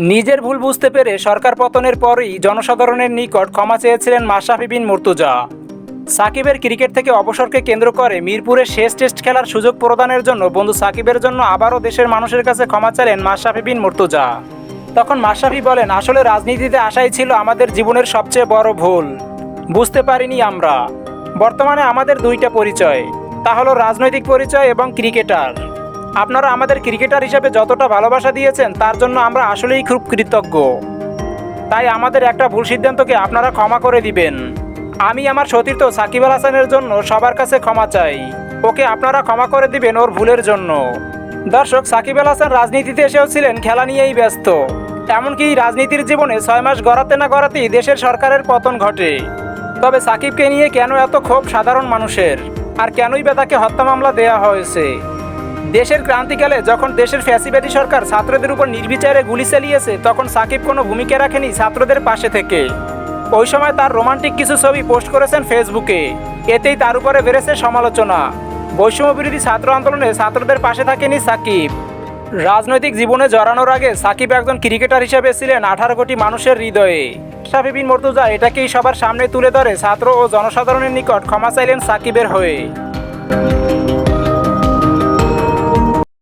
নিজের ভুল বুঝতে পেরে সরকার পতনের পরই জনসাধারণের নিকট ক্ষমা চেয়েছিলেন মাশরাফি বিন মুর্তুজা। সাকিবের ক্রিকেট থেকে অবসরকে কেন্দ্র করে মিরপুরের শেষ টেস্ট খেলার সুযোগ প্রদানের জন্য বন্ধু সাকিবের জন্য আবারও দেশের মানুষের কাছে ক্ষমা চাইলেন মাশরাফি বিন মুর্তুজা। তখন মাশরাফি বলেন, আসলে রাজনীতিতে আসাই ছিল আমাদের জীবনের সবচেয়ে বড় ভুল। বুঝতে পারিনি আমরা। বর্তমানে আমাদের দুইটা পরিচয়। তা হলো রাজনৈতিক পরিচয় এবং ক্রিকেটার। আপনারা আমাদের ক্রিকেটার হিসেবে যতটা ভালোবাসা দিয়েছেন, তার জন্য আমরা আসলেই খুব কৃতজ্ঞ। তাই আমাদের একটা ভুল সিদ্ধান্তকে আপনারা ক্ষমা করে দিবেন। আমি আমার সতীর্থ সাকিব আল হাসানের জন্য সবার কাছে ক্ষমা চাই। ওকে আপনারা ক্ষমা করে দিবেন ওর ভুলের জন্য। দর্শক, সাকিব আল হাসান রাজনীতিতে এসেও ছিলেন, খেলা নিয়েই ব্যস্ত। এমনকি রাজনীতির জীবনে ছয় মাস গড়াতে না গড়াতেই দেশের সরকারের পতন ঘটে। তবে সাকিবকে নিয়ে কেন এত ক্ষোভ সাধারণ মানুষের? আর কেনই বা তাকে হত্যা মামলা দেয়া হয়েছে? দেশের ক্রান্তিকালে যখন দেশের ফ্যাসিবাদী সরকার ছাত্রদের উপর নির্বিচারে গুলি চালিয়েছে, তখন সাকিব কোনো ভূমিকা রাখেনি ছাত্রদের পাশে থেকে। ওই সময় তার রোমান্টিক কিছু ছবি পোস্ট করেছেন ফেসবুকে। এতেই তার উপরে বেড়েছে সমালোচনা। বৈষম্য বিরোধী ছাত্র আন্দোলনে ছাত্রদের পাশে থাকেনি সাকিব। রাজনৈতিক জীবনে জড়ানোর আগে সাকিব একজন ক্রিকেটার হিসেবে ছিলেন আঠারো কোটি মানুষের হৃদয়ে। শাফি বিন মর্তুজা এটাকেই সবার সামনে তুলে ধরে ছাত্র ও জনসাধারণের নিকট ক্ষমা চাইলেন সাকিবের হয়ে।